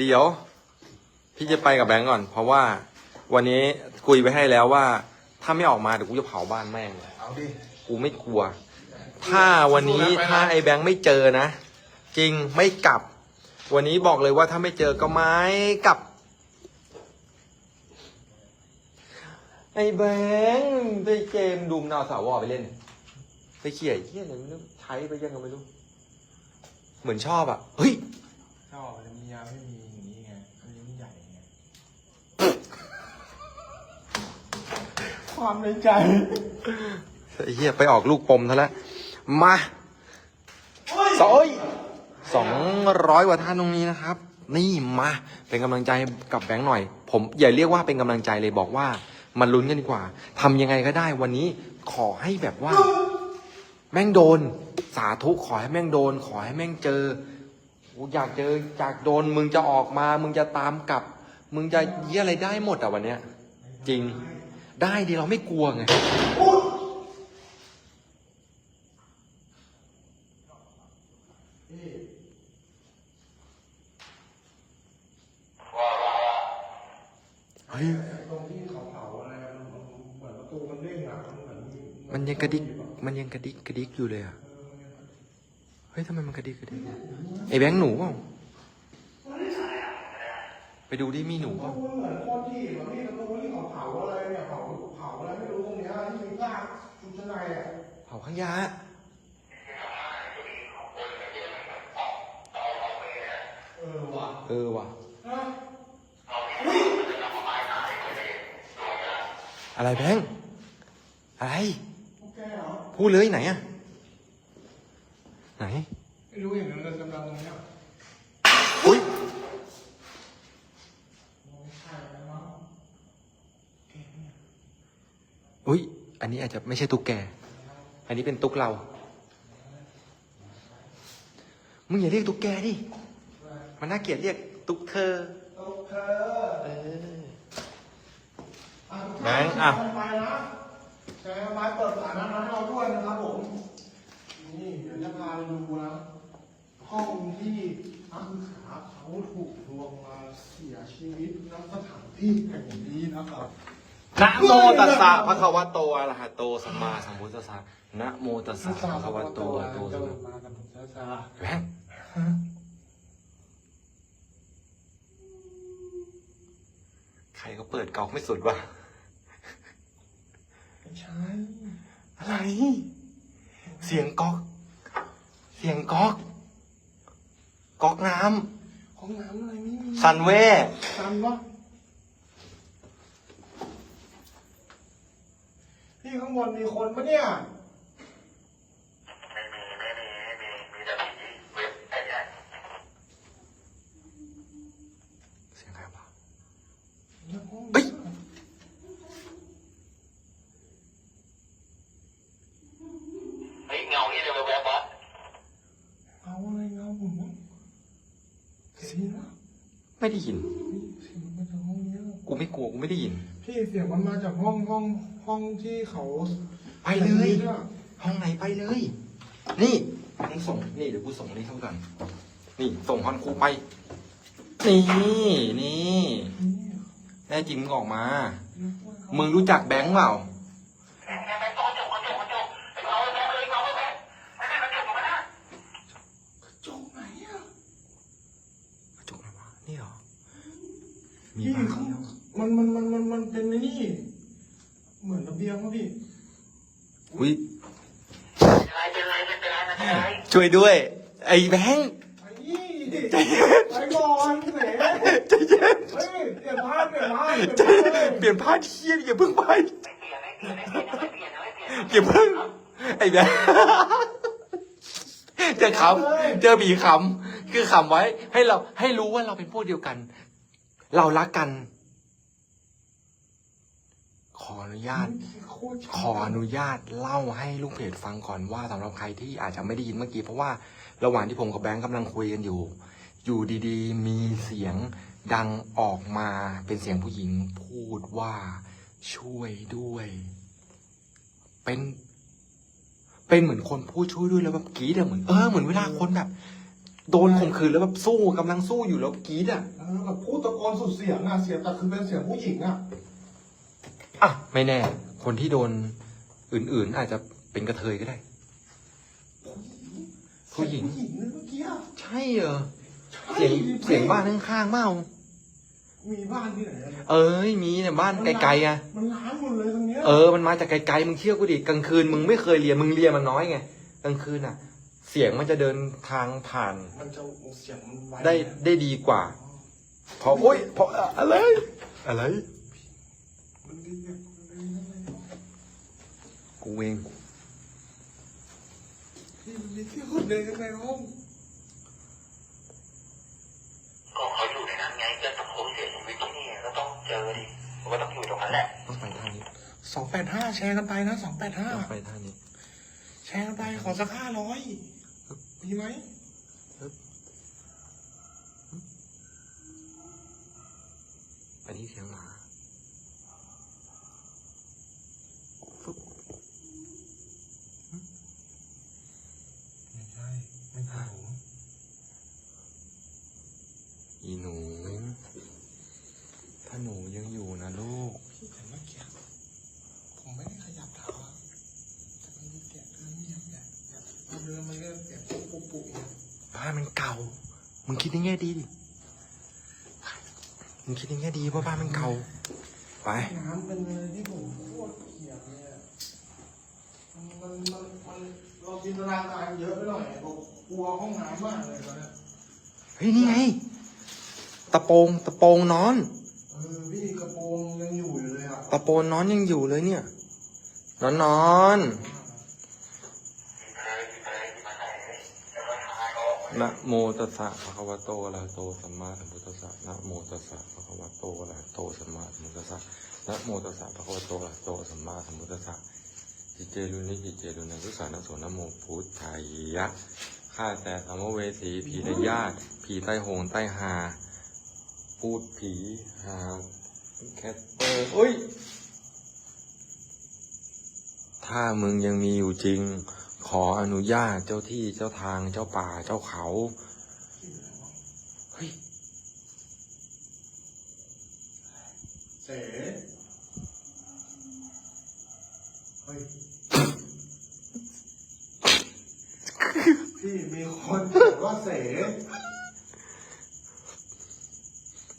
เดี๋ยว พี่จะไปกับแบงก์ก่อน เพราะว่าวันนี้คุยไปให้แล้วว่า ถ้าไม่ออกมาเดี๋ยวกูจะเผาบ้านแม่งเลยเอาดิกูไม่กลัว ถ้าวันนี้ถ้าไอ้แบงค์ไม่เจอนะ จริงไม่กลับ วันนี้บอกเลยว่าถ้าไม่เจอก็ไม่กลับ ไอ้แบงค์ไปเกมดูมนาวสาววอไปเล่น ไปเขี่ยไอ้เฮียอะไรไม่รู้ใช้ไปยังก็ไม่รู้ เหมือนชอบอะ เฮ้ย ชอบแต่มียาไม่มีอย่างนี้ไงอันนี้ไม่ใหญ่ไง ความในใจไอ้เหี้ยไปออกลูกปมซะแล้วมาสอยสองร้อยกว่าท่านตรงนี้นะครับ นี่มาเป็นกำลังใจให้กับแบงค์หน่อย ผมอย่าเรียกว่าเป็นกำลังใจเลยบอกว่า มันลุ้นกันดีกว่าทำยังไงก็ได้วันนี้ขอให้แบบว่า แม่งโดน สาธุขอให้แม่งโดน ขอให้แม่งเจอกูอยากเจออยากโดนมึงจะออกมา มึงจะตามกลับ มึงจะเยี่ยอะไรได้หมดอะวันเนี้ย จริง ได้ดีเราไม่กลัวไงเฮ้ยตรงที่เขาเผาอะไรมันเหมือนประตูมันเด้งอะมันเหมือนมันยังกระดิก มันยังกระดิกกระดิกอยู่เลยอะ เฮ้ยทำไมมันกระดิกกระดิกไอ้แบงค์หนูเปล่าไปดูดิมีหนูเปล่ามันเหมือนคนที่ เผาข้างยาเออว่ะเออว่ะฮะอะไรแบงค์อะไรพวกแกเหรอพูดเลยไหนอะไหนไม่รู้เห็นมันกำลังตรงเนี้ยอุ้ยไม่ใช่แล้วมั้งเอ๊ะเนี่ยอุ้ยอันนี้อาจจะไม่ใช่ตุ๊กแก อันนี้เป็นตุ๊กเรา มึงอย่าเรียกตุ๊กแกดิ มันน่าเกลียดเรียกตุ๊กเธอตกเธอ เอออะทุกแบท่านงค์อะไปนะแชร์ไม้เปิดสาธารณะให้เราด้วยนะครับผม นี่เดี๋ยวจะพาไปดูนะ ห้องที่นักศึกษาเขาถูกลวงมาเสียชีวิตณสถานที่แห่งนี้นะครับนะโมตัสสะภะคะวะโตอะระหะโตสัมมาสัมพุทธัสสะ นะโมตัสสะภะคะวะโตอะระหะโตสัมมามากันช้าแบงค์ใครก็เปิดกล่องไม่สุดวะๆไม่ใช่ อะไร เสียงก๊อก เสียงก๊อกก๊อกน้ห้องน้ำอะไรไม่มีำซันเว่ซันวะพี่ข้างบนมีคนปะเนี่ย ไม่มีไม่มีไม่มีมีแต่ผีเว็บไอ้เนี่ย เสียงใครวะ ในห้อง เฮ้ย เฮ้ยเงานี่เลยแวบๆวะเอาอะไรเงาผมวะเสียงวะไม่ได้ยินเสียงมันมาจากห้องนี้อะกูไม่กลัวกูไม่ได้ยิน พี่เสียงมันมาจากห้องห้องห้องที่เขาไปเลยแบบนี้อะห้องไหนไปเลย นี่มึงส่งนี่เดี๋ยวกูส่งนี่เข้ากันนี่ส่งฮอนครูไป นี่นี่แน่จริงมึงออกมา มึงรู้จักแบงค์เปล่า นไรไม่เป็นไรช่วยด้วย ไอ้แบงค์ไอ้นี่ไปก่อนแหมใจเย็นเฮ้ยเปลี่ยนผ้าเปลี่ยนผ้าใจเปลี่ยนผ้าเย็นเปลี่ยนผ้าเที่ยอย่าเพิ่งไปไม่เปลี่ยนไม่เปลี่ยนไม่เปลี่ยนไม่เปลี่ยนไม่เปลี่ยนอย่าเพิ่งไอ้แบงค์เจอขำเจอบีขำคือขำไว้ ให้เราให้รู้ว่าเราเป็นพวกเดียวกัน เรารักกันข ออนุญาตโคตรขออนุญาตเล่าให้ลูกเพจฟังก่อนว่าสำหรับใครที่อาจจะไม่ได้ยินเมื่อกี้เพราะว่าระหว่างที่ผมกับแบงค์กำลังคุยกันอยู่ อยู่ดีๆ มีเสียงดังออกมาเป็นเสียงผู้หญิงพูดว่าช่วยด้วย เป็น เป็นเหมือนคนพูดช่วยด้วยแล้วแบบกรีดอะเหมือนเออเหมือนเวลาคนแบบ โดนข่มขืนแล้วแบบสู้กำลังสู้อยู่แล้วกรีดอะเออแบบพูดตะโกนสุดเสียงอะเสียงแต่คือเป็นเสียงผู้หญิงอะ อะไม่แน่ คนที่โดนอื่นๆ อาจจะเป็นกระเทยก็ได้ ผู้หญิง ผู้หญิงเลยเมื่อกี้อะใช่เหรอใช่เสียงเสียงบ้านข้างๆเปล่ามีบ้านที่ไหนอะเอ้ยมีเนี่ยบ้านไกลๆอะ มันล้างหมดเลยตรงเนี้ยเออ มันมาจากไกลๆ มึงเที่ยวกูดิ กลางคืนมึงไม่เคยเรียน มึงเรียนมันน้อยไง กลางคืนอะ เสียงมันจะเดินทางผ่านมันจะเสียงมันไวได้ได้ดีกว่า เพอโอ้ยเพออะไร อะไร กูเองพี่มันมีที่คนเดินข้างในห้องก็เขาอยู่ในนั้นไงก็ตะโกนเสียชีวิตที่นี่ก็ต้องเจอดิมันก็ต้องอยู่ตรงนั้นแหละต้องไปท่านี้สองแปดห้าแชร์กันไปนะสองแปดห้าต้องไปท่านี้ แชร์กันไปขอสักห้าร้อยมีไหมไปที่เสียงหมาฟึบ ไม่ใช่ไม่ใช่ผม อีหนู ถ้าหนูยังอยู่นะลูก พี่แต่เมื่อกี้ผมไม่ได้ขยับเท้าอะแต่มันมีเสียงเดินเงียบเนี่ยเนี่ยพอเดินมาเรื่อยเสียงปุ๊บปุ๊บปุ๊บเนี่ย บ้านมันเก่า มึงคิ ดในแง่ดีดิมึงคิดในแง่ดีเพราะบ้านมันเก่า ไป น้ำเป็นอะไรที่ผมโคตรเกลียดเลยอะมันมันมันมันเราจินตนาการเยอะไปหน่อยผมกลัวห้องน้ำมากเลยตอนเนี้ยเฮ้ย นี่ไง ตะโปรงตะโปรงนอน เออพี่กระโปรงยังอยู่อยู่เลยอะตะโปรงนอนยังอยู่เลยเนี่ย นอนนอน นะโมตัสสะภะคะวะโตอะระหะโตสัมมาสัมพุทธัสสะนะโมตัสสะภะคะวะโตอะระหะโตสัมมาสัมพุทธัสสะนะโมตัสสะภะคะวะโตอะระหะโตสัมมาสัมพุทธัสสะจิเจรุนิจิเจรุนังกุสานะโสนะโมพุทธายะข้าแต่สัมเวสีผีในญาติผีใต้โหงใต้หา พูดผีหาแคทเตอร์เฮ้ย ถ้ามึงยังมีอยู่จริง ขออนุญาตเจ้าที่เจ้าทางเจ้าป่าเจ้าเขาเฮ้ยเสเฮ้ยพี่มีคนบอกว่าเส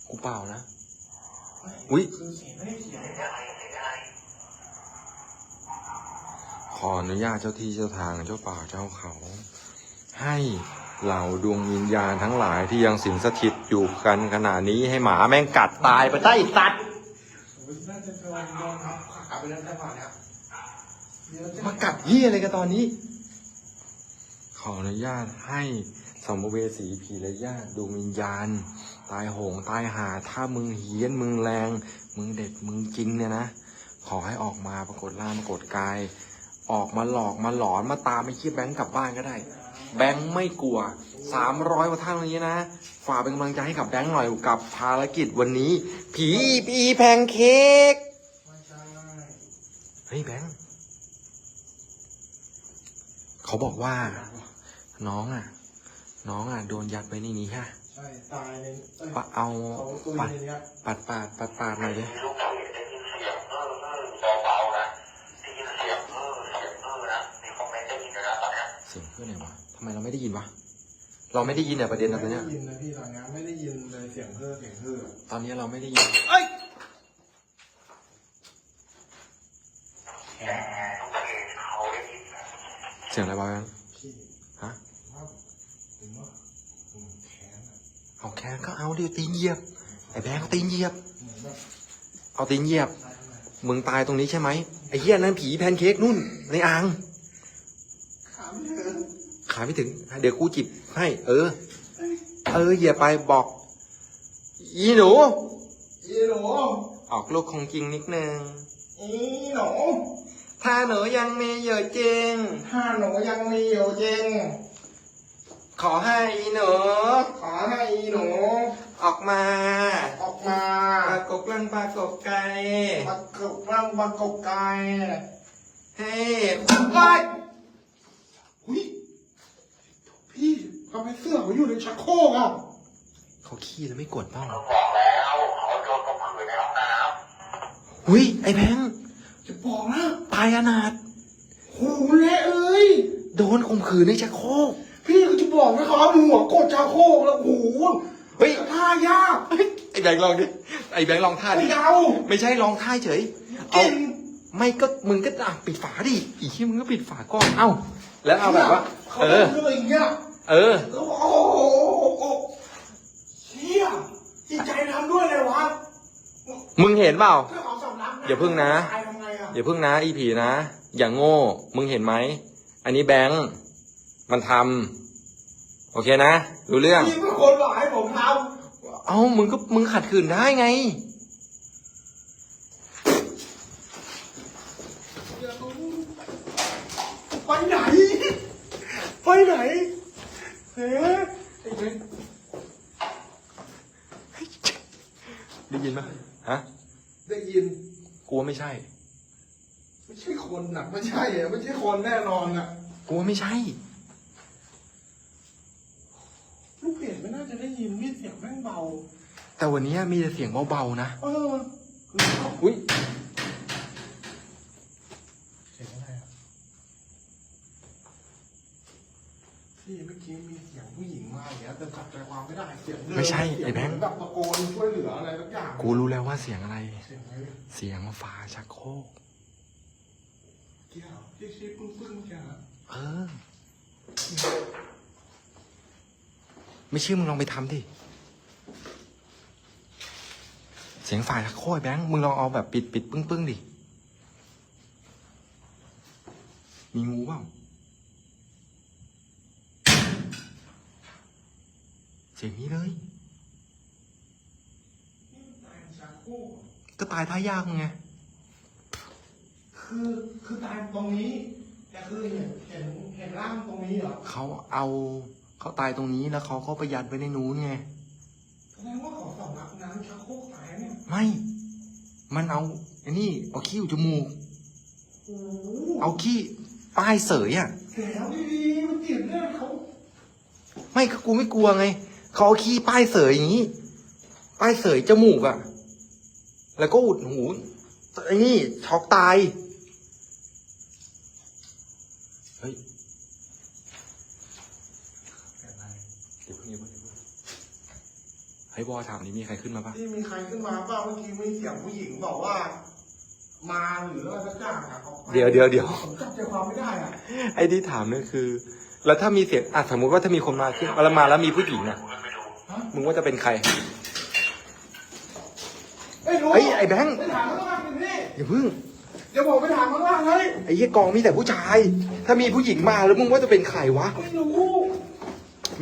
กูเปล่านะ อุ๊ย คือเสไม่ได้เขียน ข ออนุญาตเจ้าที่เจ้าทางเจ้าป่าเจ้าเขา ให้เหล่าดวงวิญญาณทั้งหลายที่ยังสิงสถิตอยู่กันขณะนี้ให้หมาแม่งกัดตายไปได้ตัดมากัดเยี่ยอะไรกันตอนนี้ ขออนุญาตให้สมเวสีผีและญาติดวงวิญญาณ ตายโหงตายหา ถ้ามึงเฮี้ยนมึงแรง มึงเด็ดมึงจริงเนี่ยนะ ขอให้ออกมาปรากฏร่างปรากฏกาย ออกมาหลอกมาหลอนมาตามไอ้ขี้ยแบงค์กลับบ้านก็ได้ แบงค์ไม่กลัวสามร้อยกว่าท่านวันนี้นะ ฝากเป็นกำลังใจให้กับแบงค์หน่อยกับภารกิจวันนี้ ผีปีแพนเค้กไม่ใช่เฮ้ยแบงค์เขาบอกว่า น้องอะ น้องอะ โดนยัดไว้ในนี้ค่ะใช่ตายในเอ้ยปะเอาเขาตุยปัดในเนี้ยปัดปาดปัดปาดหน่อยดิำไมเราไม่ได้ยินวะ เราไม่ได้ยินเนี่ยประเด็นนะตไม่อนได้เนี้ยยินนะพี่ตอนเนี้ยไม่ได้ยินเลยเสียงเฮ้อเสียงเฮ้อตอนนี้เราไม่ได้ยิน เอ้ยแต่ลูกเพจเขาได้ยินนะเสียงอะไรบ้างพี่ฮะว่าผมว่าผมแค้นอะเอาแค่ก็เอาดิตีนเหยียบ ไอ้แบงค์เอาตีนเหยียบ เหมือนแบบเอาตีนเหยียบ ตายทำไมมึงตายตรงนี้ใช่ไหมไอ้เหี้ยนั่นผีแพนเค้กนู่นในอ่างขาไม่ถึง ขาไม่ถึง เดี๋ยวกูจิบให้ เออ เออเหยียบไปบอก อีหนู อีหนู ออกลูกของจริงนิดนึง อีหนูถ้าหนูยังมีอยู่จริง ถ้าหนูยังมีอยู่จริง ขอให้อีหนู ขอให้อีหนู ออกมา ออกมาปรากฏร่างปรากฏไกลประกบร่างประกบกายให้ไปหุ้ย พี่หทำไมเสื้อเขาอยู่ในชักโครกอะเขาขี้แล้วไม่กดเปล่าเขาบอกแล้วเขาโดนข่มขืนในห้องน้อุ้ยไอ้แบงค์จะบอกนะตายอนาถหูเละเอ้ยโดนข่มขืนในชักโครกพี่ก็จะบอกนะเขาเอาหัวกดชักโครกแล้วหูเฮ้ยท่ายากเฮ้ยไอ้แบงค์ลองดิไอ้แบงค์ลองท่าไม่ดิเอาไม่ใช่ลองท่าเฉยเอากินไม่ก็มึงก็อะปิดฝาดิอีกที่มึงก็ปิดฝาก่อนเอ้าแล้วเอาแบบว่าเขาเออทำอย่าง เงี้ยเออ แล้วโอ้โหโอ้โหเชี่ยจิตใจทำด้วยเลยวะมึงเห็นเปล่าถ้าเขาสำลักอย่าพึ่งนะ ตายทำไงอะอย่าพึ่งนะอีผีนะ อย่างโง่ มึงเห็นไหม อันนี้แบงค์มันทำโอเคนะ รู้เรื่อง พี่เป็นคนบอกให้ผมทเอ้า มึงก็มึงขัดขืนได้ไงำไปไหน ไปไหน เฮ้ยไอ้เว้ยได้ยินปะฮะ ได้ยินกูว่าไม่ใช่ ไม่ใช่คนน่ะไม่ใช่อะไม่ใช่คนแน่นอนอะกูว่าไม่ใช่ ลูกเพจไม่น่าจะได้ยินมีเสียงแม่งเบา แต่วันนี้มีแต่เสียงเบาๆนะ เออ อุ้ย เสียงอะไรอะพี่เมื่อ กี้มีเสียงผู้หญิงมาอย่างเงี้ยแต่จับใจความไม่ได้เสียงเดินไม่ใช่เสียไอ้แบงค์เหมืนแบบตะโกนช่วยเหลืออะไรสักอย่างกูรู้แล้วว่าเสียงอะไร เสียงอะไรเสียงฝาชักโครกเกี่ยวที่ชี้ปึ้งปึ้งๆเกี่ยวอะเออ ไม่เชื่อมึงลองไปทำดิ เสียงฝ่ายชักโครกไอ้แบงค์มึงลองเอาแบบปิดปิดปึ้งปึ้งดิ มีงูเปล่า สียงนี้เลยนี่มันตายในชักโครกอะก็ตายท่ายากมึงไง คือคือตายตรงนี้ แต่คือเห็นเห็นเห็นร่างตรงนี้เหรอเขาเอาเขาตายตรงนี้แล้วเขาก็ประยัดไว้ในนู้นไง แสดงว่าเขาสำลักน้ำชักโครกตายเนี่ยไม่ มันเอาไอ้นี่เอาขี้อุดจมูก โอ้โหเอาขี้ป้ายเสยอะ แล้วดีๆมันติดเนี่ยเขา ไม่กูไม่กลัวไง เขาเอาขี้ป้ายเสยอย่างนี้ ป้ายเสยจมูกอะ แล้วก็อุดหูไอ้นี่ช็อกตาย เฮ้ยเดี๋ยวเพิ่งอย่าเพิ่งอย่าเพิ่งให้บอถามนี่มีใครขึ้นมาปะที่มีใครขึ้นมาบ้างเมื่อกี้มีเสียงผู้หญิงบอกว่า มาหรืออะไรสักอย่างอะขาไปเดี๋ยวเดี๋ยวเดี๋ยว ผมจับใจความไม่ได้อะไอ้ที่ถามเนี่ยคือ แล้วถ้ามีเสียงอะสมมติว่าถ้ามีคนมาขึ้นแล้วมาแล้วมีผู้หญิงอะ มึงว่าจะเป็นใครไม่รู้เฮ้ยไอ้แบงค์ไปถามข้างล่างหน่อยพี่อย่าเพิ่งเดี๋ยวผมไปถามข้างล่างให้ไอ้เหี้ยกองมีแต่ผู้ชาย ถ้ามีผู้หญิงมาแล้วมึงว่าจะเป็นใครวะ ไม่รู้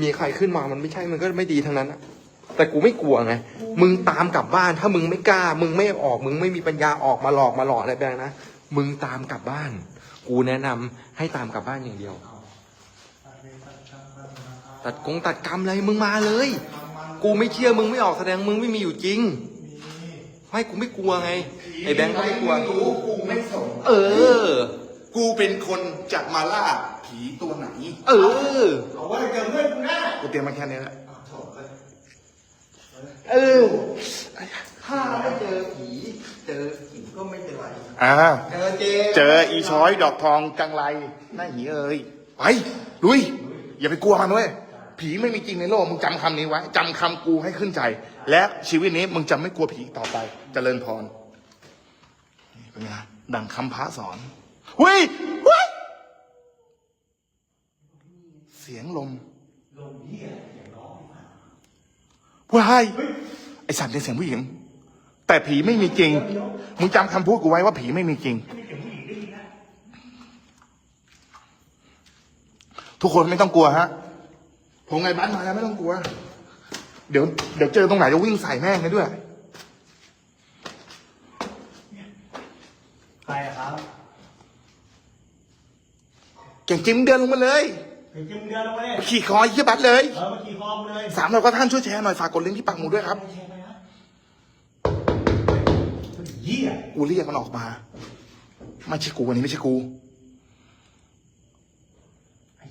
มีใครขึ้นมามันไม่ใช่มันก็ไม่ดีทั้งนั้นอะแต่กูไม่กลัวไง มึงตามกลับบ้าน ถ้ามึงไม่กล้า มึงไม่ออก มึงไม่มีปัญญาออกมาหลอกมาหลอกอะไรแบบนะ มึงตามกลับบ้าน กูแนะนำให้ตามกลับบ้านอย่างเดียว ตัดกงตัดกรรมอะไรมึงมาเลย กูไม่เชื่อมึงไม่ออกแสดงมึงไม่มีอยู่จริง ไม่กูไม่กลัวไงไอ้แบงค์ก็ไม่กลัว รู้กูไม่สนเออ กูเป็นคนจะมาล่าผีตัวไหน เออ เอาไว้เจอเพื่อนกูแน่กูเตรียมมาแค่นี้แหละเออถ้าไม่เจอผีเจอผีก็ไม่เป็นไรอ่า เจอเจเจออีช้อยดอกทองจังไรหน้าหีเอ้ยไปลุย อย่าไปกลัวมันเว้ย ผีไม่มีจริงในโลกมึงจำคำนี้ไว้จำคำกูให้ขึ้นใจ และชีวิตนี้มึงจะไม่กลัวผีต่อไปเจริญพรนี่เป็นไงดังคำพระสอนเฮ้ยเฮ้ยเสียงลมลมเหี้ยเสียงร้องว้ายไอสัตว์เป็นเสียงผู้หญิง แต่ผีไม่มีจริงมึงจำคำพูดกูไว้ว่าผีไม่มีจริง ทุกคนไม่ต้องกลัวฮะ ผมไงบ้านมาแล้วไม่ต้องกลัว เดี๋ยวเดี๋ยวเจอตรงไหนจะวิ่งใส่แม่งกันด้วย ใครอะครับเก่งจริงเดินลงมาเลยถึงจิ้มเดือนแล้วเว้ยขี่คอเยี่ยบัตรเลยเออมาขี่คอมเลยสามเราก็ท่านช่วยแชร์หน่อยฝากกดลิงก์ที่ปักหมุดด้วยครับแชร์ไปนะเหี้ย กูเรียกมันออกมา ไม่ใช่กูวันนี้ไม่ใช่กู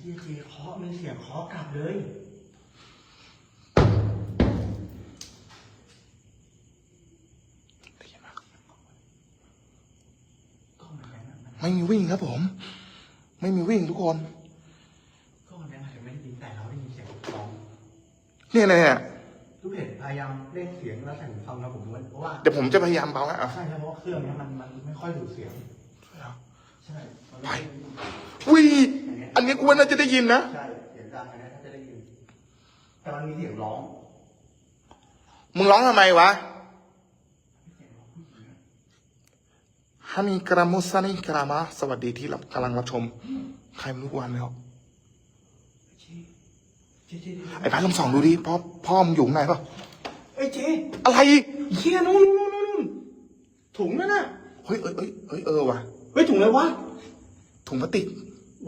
ที่เจเคาะมีเสียงเคาะกลับเลย ไม่มีวิ่งครับผม ไม่มีวิ่งทุกคน ก็วันนี้ไม่ได้ยินแต่เราได้ยินเสียงร้องเนี่ยนะเนี่ยทุกเพจพยายามเล่นเสียงแล้วใส่หูฟังนะผมว่าเพราะว่าเดี๋ยวผมจะพยายามเบาฮะใช่ครับเพราะเครื่องเนี้ยมันมันไม่ค่อยดูดเสียง ใช่มันไม่วิอันนี้กูว่าน่าจะได้ยินนะ ใช่เสียงดังอันนี้ถ้าจะได้ยิน แต่มันมีเสียงร้องมึงร้องทำไมวะฮานิกรามุสานิกรามาสวัสดีที่รับกำลังรับชม ใครไม่รู้วันเลยหรอกไอ้พัดลองส่องดูดิพ่อพ่อมึงอยู่ข้างในเปล่ะเอ้ยเจ๊อะไรเฮียนู่นนู่นนู่นนู่นถุงนั่นน่ะเฮ้ยเอ้ยเอ้ยเอ้ยเออว่ะเฮ้ยถุงอะไรวะ ถุงพลาสติก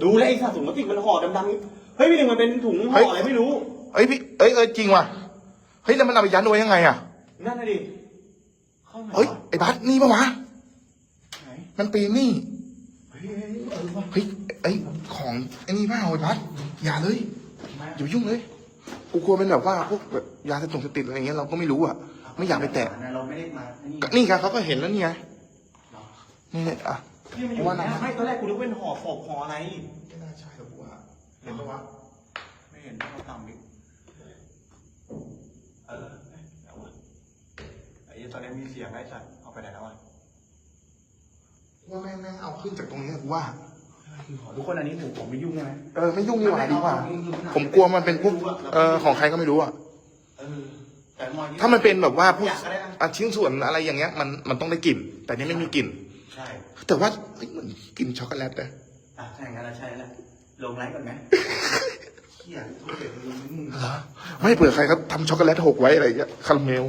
ดูแลไอ้สัตว์ถุงพลาสติกมันห่อดำๆเฮ้ยพี่หนึ่งมันเป็นถุงห่เฮ้ยออะไรไม่รู้เอ้ยพี่เอ้ยเอ้ยจริงว่ะ เฮ้ยแล้วมันเอาไปยัดไว้ยังไงอะ นั่นน่ะดิเข้าไหนเฮ้ยวะไอ้บัสนี่ปะวะ ไหนมันปีนนี่ เฮ้ยเฮ้ยเออวะเฮ้ยไอ้ของไอ้นี่เปล่าไอ้บัสอย่าเลย มาอย่าไปยุ่งเลย กูกลัวเป็นแบบว่าพวกแบบยาเสพติดเสพติดอะไรเงี้ยเราก็ไม่รู้อะ ไม่อยากไปแตะ เราไม่ได้มานี่ ก็นี่ไงเขาก็เห็นแล้วนี่ไงนี่อะ พี่มันอยู่ว่าไหนนะไม่ตอนแรกกูนึกว่าเป็นห่อศพห่ออะไร ไม่น่าใช่หรอกว่าเห็นปะวะไม่เห็นเขาทำดิเออเอาวะไอ้ตอนนี้มีเสียงไอ้สัตว์เอาไปไหนแล้ววะว่าแม่งแม่งเอาขึ้นจากตรงนี้กูว่า ทุกคนอันนี้หนูผมไม่ยุ่งใช่ไหมเออไม่ยุ่งดีกว่าดีกว่า ผมกลัวมันเป็นพวกเออของใครก็ไม่รู้อะ เออแต่มอยถ้ามันเป็นแบบว่าพวกอยากก็ได้นะ อะชิ้นส่วนอะไรอย่างเงี้ยมันมันต้องได้กลิ่น แต่นี่ไม่มีกลิ่นใช่แต่ว่าเฮ้ยเหมือนกลิ่นช็อกโกแลตเลยอะใช่งั้นแล้วใช่แล้วลงไลฟ์ก่อนไหมเฮียทุกเด็กมึงมึงเหรอไม่เผื่อใครเขาทำช็อกโกแลตหกไว้อะไรอย่างเงี้ยคาราเมล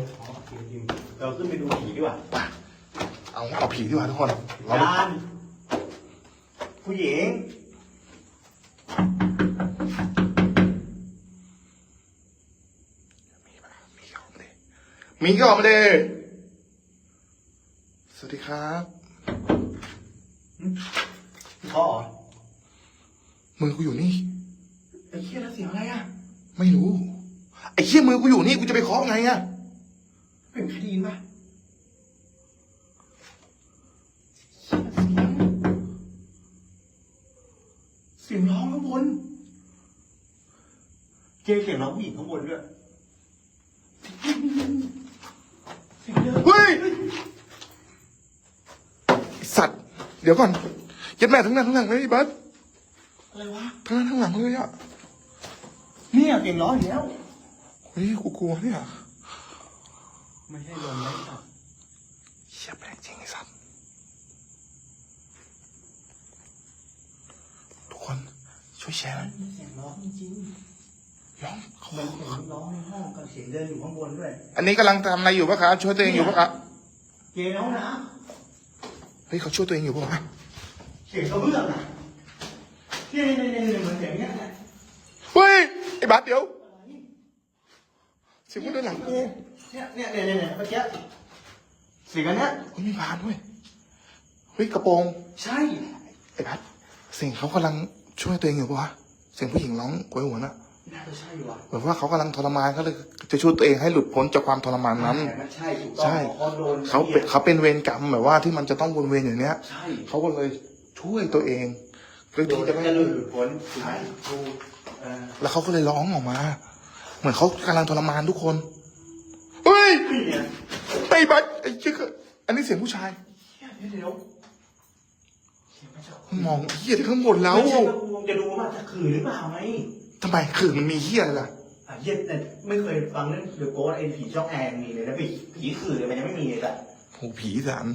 เราขึ้นไปดูผีดีกว่าไปเอาเอาผีดีกว่าทุกคนเรายานผู้หญิง มีก็ออกมาเลยสวัสดีครับ พ่อมือกูอยู่นี่ ไอ้เฮียแล้วเสียงอะไรอะไม่รู้ ไอ้เหี้ยมือกูอยู่นี่กูจะไปเคาะไงอะเป็นใครได้ยินปะเสียงร้องข้างบน เจเสียงร้องผู้หญิงข้างบนด้วยเสียงเดิน เฮ้ยไอ้สัตว์ เดี๋ยวก่อนยัดแม่ทั้งหน้าทั้งหลังเลยไอ้บัสอะไรวะทั้งหน้าทั้งหลังเลยอะเนี่ยเสียงร้องอีกแล้วเฮ้ยกูกลัวเนี่ยไม่ใช่ลมนะไอ้สัตว์เชี่ยแปลกจริงไอ้สัตว์ทุกคนช่วยแชร์หน่อยเสียงร้องจริงย้องเขาๆมันเสียงร้องในห้องกับเสียงเดินอยู่ข้างบนด้วย อันนี้กำลังทำอะไรอยู่ปะครับช่วยตัวเองอยู่ปะครับเจน้องนะ เฮ้ยเขาช่วยตัวเองอยู่ปะวะเสียงกระเบื้องอะเนี่ยเนี่ยเนี่ยเนี่ยเหมือนเสียงเนี้ยเฮ้ยไอ้บัสเดี๋ยวเสียงพูดด้านหลังกูเนี่ยเนี่ยเนี่ยเนี่ยเนี่ยเมื่อกี้เสียงอันเนี้ยเฮ้ยมีพานด้วยเฮ้ยกระโปรงใช่ไอ้บัสเสียงเขากำลังช่วยตัวเองอยู่ปะวะเสียงผู้หญิงร้องโวยหัวนน่ะ น่าจะใช่ว่ะแบบว่าเขากำลังทรมานเขาเลยจะช่วยตัวเองให้หลุดพ้นจากความทรมานนั้นแต่มันใช่ถูกต้องใช่เขาโดนเขาเป็นเขาเป็นเวรกรรมแบบว่าที่มันจะต้องวนเวียนอย่างเนี้ย ใช่เขาก็เลยช่วยตัวเองเพื่อโดที่นจะไม่ จะหลุดพ้นถูกไหมถูกเออแล้วเขาก็เลยร้องออกมา เหมือนเขากำลังทรมานทุกคน เฮ้ยนี่เนี่ยไอ้บัสไอ้เชี่ยอันนี้เสียงผู้ชายเดี๋ยวเดี๋ยวเสียงมาจาก มองเฮียที่ข้างบนแล้ว ไม่ใช่ว่ากูจะดูว่าจะขืนหรือเปล่าไหม ทำไมคือมันมีเฮียอะไรล่ะอะเหี้ย็ดแต่ไม่เคยฟังเรื่องเดอะโกสไอ้ผีช่องแอร์มีเลยนะผีผีขืนเลยมันยังไม่มีเลยแต่โหผีสาร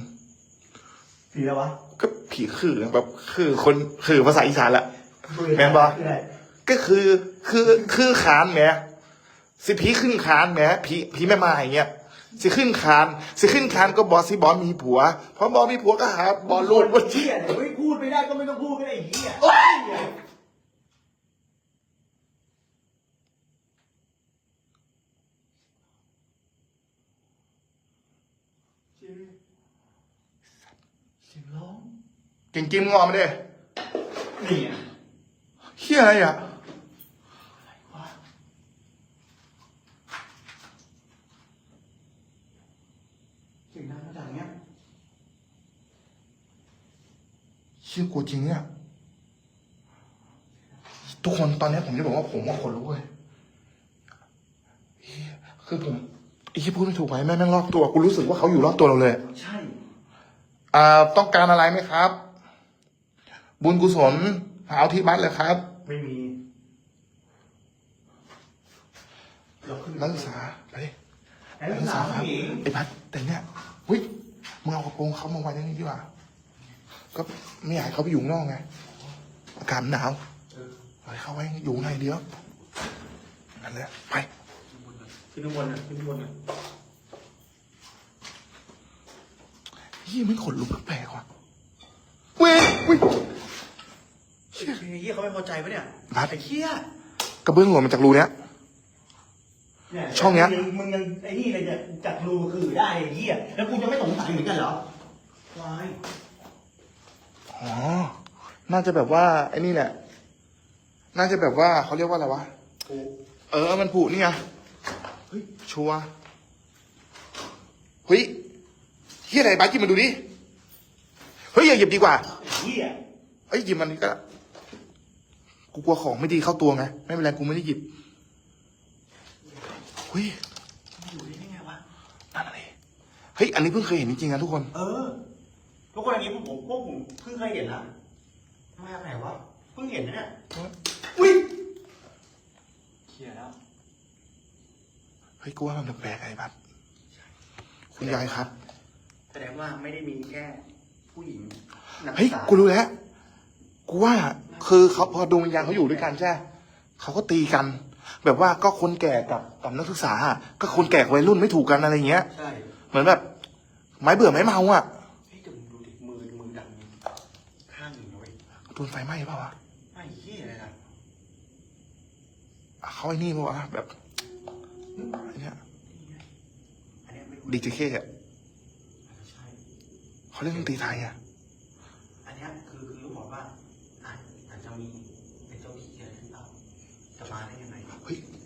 ผีแล้ววะก็ผีคือแบบคือคนคือภาษาอีสานแหละ แม่นปะคืออะไรก็คือคือคือขานแหมสิผีขึ้นขานแหมผีผีแม่ไม้อย่างเงี้ยสิขึ้นขานสิขึ้นขานก็บอสิบอมีผัวเพราะบอมีผัวก็หาบอลูดบนเหี้ที่ยเนี่ยไม่พูดไม่ได้ก็ไม่ต้องพูดก็ได้ไอ้เหี้ยเสียงร้อง เก่งกิมงอมาดินี่อะเฮียอะไรอะเสียงดังมาจากเนี้ยเฮีชื่อกลัวจริงเนี่ยทุกคนตอนนี้ผมจะบอกว่าผมว่าคนรู้เลยเหี้ยคือผมไอ้ที่พูดไม่ถูกไหมแม่งแม่งรอบตัวกูรู้สึกว่าเขาอยู่รอบตัวเราเลย ใช่ อ่าต้องการอะไรไหมครับ บุญกุศลหาเอาที่บัตรเลยครับ ไม่มีเราขึ้นนักศึกษาไปดินักศึกษาผู้หญิงไอ้พัดแต่เนี่ยเฮ้ยมึงเอากระโปรงเขามาไว้ในนี้ดีกว่า ก็ไม่อยากให้เขาไปอยู่ข้างนอกไงอากาศมันหนาวปล่อยเขาไว้อยู่ข้างในเดียวนั่นแหละไปขึ้นข้างบนน่ะขึ้นข้างบนน่ะยี่มันขนลุกแปลกๆว่ะเว้ยเว้ย เฮ้ยเฮียเขาไม่พอใจปะเนี่ยนัด ไอ้เฮียกระเบื้องหล่นมาจากรูเนี้ยเนี่ยช่องเนี้ย มึมึงยังไอ้นี่เลยเนี่ยจัดรูคือได้ไอ้เฮียแล้วกูจะไม่สงสัยเหมือนกันเหรอวายอ๋อ น่าจะแบบว่าไอ้นี่แหละ น่าจะแบบว่าเขาเรียกว่าอะไรวะ กูเออ มันผุนี่ไงเฮ้ย ชัวร์เฮ้ยเฮียอะไรบ้ากินมาดูดิ เฮ้ยอย่าหยิบดีกว่าไอ้เฮียเอ้ยหยิบมันนี่ก็ได้ กูกลัวของไม่ดีเข้าตัวไง ไม่เป็นไรกูไม่ได้หยิบเฮ้ยอยู่ได้ไงวะ นั่นอะไรเฮ้ย อันนี้เพิ่งเคยเห็นจริงๆนะทุกคน เออ ทุกคนอันนี้พวกผมพวกผมเพิ่งเคยเห็นนะมาจากไหนวะ เพิ่งเห็นนะเนี่ยอุ้ยเฮียแล้ว เฮ้ยกูว่ามันแปลกๆไอ้บัสคุณยายครับ แสดงว่าไม่ได้มีแค่ผู้หญิงนักศึเฮ้ยษากูรู้แล้ว กูว่า คือเขาพอดวงวิญญาณเขาอยู่ด้วยกันใช่ไหมเขาก็ตีกัน แบบว่าก็คนแก่กับกับนักศึกษาอะก็คนแก่กับวัยรุ่นไม่ถูกกันอะไรเงี้ย ใช่เหมือนแบบไม้เบื่อไม้เมาอะเฮ้ยแต่มึงดูดิมือมือดังข้างหนึ่งนะเว้ยโดนไฟไหม้เปล่าวะไม่เฮียเลยนะอะเขาไอ้นี่เปล่าวะแบบไอ้เนี้ยอันเนี้ยไม่รู้ดีเจเคอะใช่ เขาเล่นดนตรีไทยอะ อันเนี้ยคือ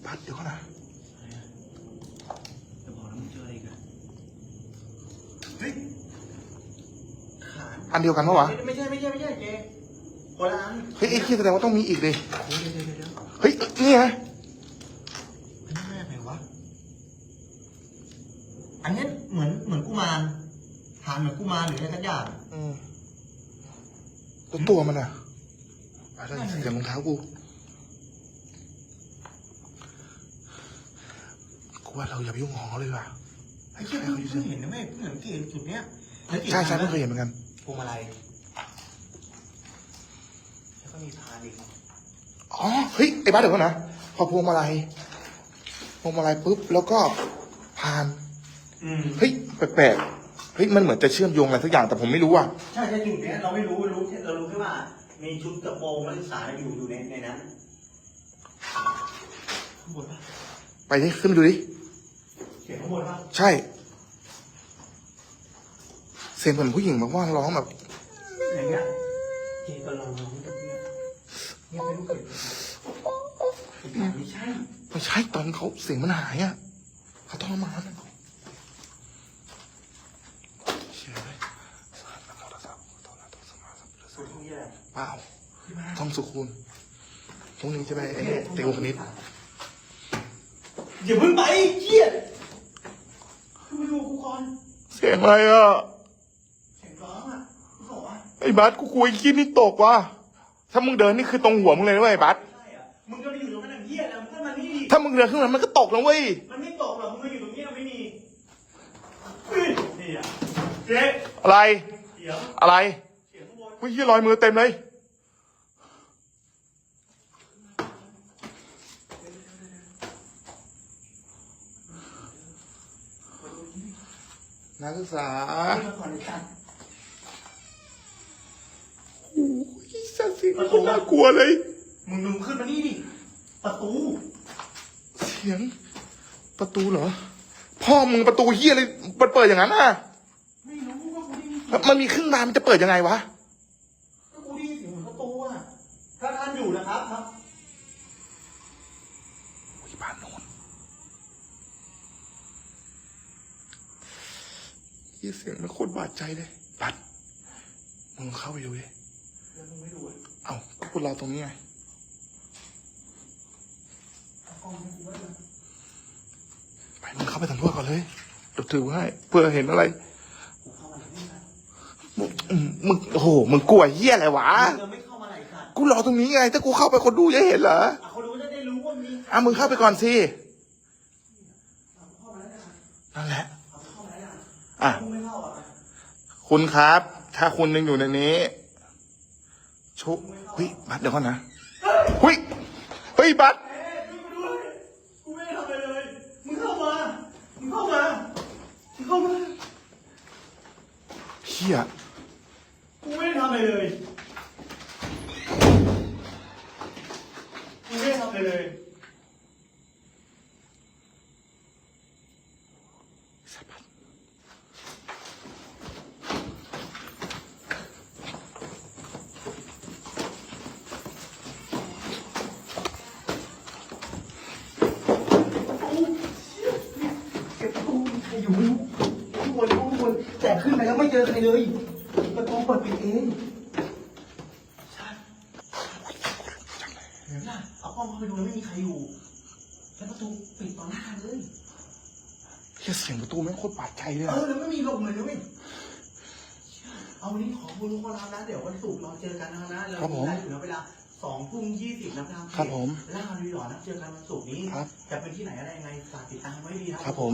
เฮ้ยพัดเดี๋ยวก่อนนะอะไรนะจะบอกแล้วมึงเจออะไรอีกันเฮ้ยขานอันเดียวกันปะวะไม่ใช่ไม่ใช่ไม่ใช่เจคนละอันเฮ้ยไอ้ที่แสดงว่าต้องมีอีกเลยเดี๋ยวเดี๋ยวเดี๋ยวเดี๋ยวเฮ้ยนี่ไงอันนี้แม่ไหนวะอันเนี้ยเหมือนเหมือนกุมารหานเหมือนกุมารหรืออะไรสักอย่าง อืมแล้วตัวมันอะอะไรเสียงรองเท้ากู กูว่าเราอย่าไปยุ่งของเขาเลยว่ะไอ้เชี่ยเพิ่งเพิ่งเห็นนะแม่เพิ่งเห็นเกมจุดเนี้ยแล้วกี่ใช่ใช่อันไม่นะเคยเห็นเหมือนกันพวงมาลัยแล้วก็มีพานอีกอ๋อเฮ้ยไอ้บ้าสเดี๋ยวก่อนนะพอพวงมาลัยพวงมาลัยปุ๊บแล้วก็พานอืมเฮ้ยแปลกๆเฮ้ยมันเหมือนจะเชื่อมโยงอะไรสักอย่างแต่ผมไม่รู้อะใช่ใช่จุดเนี้ยเราไม่รู้รู้แค่เรารู้แค่ว่า มีชุดกระโปรงนักศึกษาอยู่อยู่ในในนั้นข้างบนปะไปดิขึ้นไปดูดิ เสียงข้างบนปะใช่ เสียงเหมือนผู้หญิงแบบว่าร้องแบบ อย่างเงี้ยเจก็ลองลองกับเนี่ยเนี่ยไม่รู้เกิดอะไรไม่ใช่ไม่ใช่ตอนเขาเสียงมันหายอะเขาทรมานอะเชี่ยเลยสุดที่แย่เปล่าท่องสุคูณพรุ่งนี้จะไปไอ้นี่ติวคณิตอย่าเพิ่งไปเครีย ดขึ้นมาดูกูก่อนเสียงอะไรอะ เสียงร้องอะกูบอกว่าไอ้บัสกูกลัวไอ้ขี้นี่ตกว่ะ ถ้ามึงเดินนี่คือตรงหัวมึงเลยนะเว้ยไอ้บัสใช่อะมึงก็ไปอยู่ตรงนั้นนะเฮียนะมึงก็มานี่ดิถ้ามึงเดินขึ้นมามันก็ตกแล้วเว้ย มันไม่ตกหรอกมึงมาอยู่ตรงนี้เราไม่มีเฮ้ยนี่อะเจ๊อะไร เสียงอะไร เสียงข้างบน วิ่งยี่รอยมือเต็มเลย นักศึกษาขึ้นมาก่อนไอ้สัตว์โอ้ยสัตว์เสียงคนน่ากลัวเลย มึงมึงขึ้นมานี่ดิ ประตู เสียง ประตูเหรอ พ่อมึงประตูเฮียอะไรมันเปิดอย่างนั้นอะ ไม่รู้ว่ากูได้ยินเสียงแล้วมันมีครึ่งบานมันจะเปิดยังไงวะ ก็กูได้ยินเสียงเหมือนประตูอะถ้าท่านอยู่นะครับครับ โอ้ยบ้านโน้นเฮี ยเสียงมันโคตรบาดใจเลยบัดมึงเข้าไปดูดิแล้วมึงไม่ดูอะเอ้าก็คุณรอตรงนี้ไงเอากล้องให้กูไว้เลยไปมึงเข้าไปสำรวจก่อนเลยเดี๋ยวถือให้เพื่อเห็นอะไรกูเข้ามาไหนไม่ได้มึงอืมมึงโอ้โหมึงกลัวเหี้ยอะไรวะมึงยังไม่เข้ามาไหนสัตว์กูรอตรงนี้ไง ถ้ากูเข้าไปคนดูจะเห็นเหรออะเขารู้จะได้รู้ว่ามีอะมึงเข้าไปก่อนสิ เอาเข้ามาแล้วนะ นั่นแหละ เอาเข้ามาแล้วนะ อะคุณครับ ถ้าคุณยังอยู่ในนี้ชุเฮ้ยบัตรเดี๋ยวก่อนนะเฮ้ยเฮ้ยบัตรเอ๊ะมึงมาดูเลยกูไม่ได้ทำอะไรเลยมึงเข้ามามึงเข้ามามึงเข้ามาเฮียกูไม่ได้ทำอะไรเลยกูไม่ได้ทำอะไรเลย เก็บประตูใครอยู่ไม่รู้ทุกคนทุกคนแต่ขึ้นไปแล้วไม่ เจอใครเลยประตูเปิดปิดเองใช่เห็นไหมเอากล้องเข้าไปดูแล้วไม่มีใครอยู่แล้วประตูปิดต่อหน้าเลยเฮียเสียงประตูแม่งโคตรบาดใจเลยเออะอแล้วไม่มีลมเลยนะเว้ยเอาวันนี้ขอคุณลุงคนรับนะเดี๋ยววันศุกร์เราเจอกันนะครับนะเรามีได้ถึงเวลาสองทุ่มยี่สิบนะครับครับผม ล่าดีหรอนะเจอกันวันศุกร์นี้ ครับ จะเป็นที่ไหนอะไรยังไงฝากติดตามไว้ดีนะ ครับผม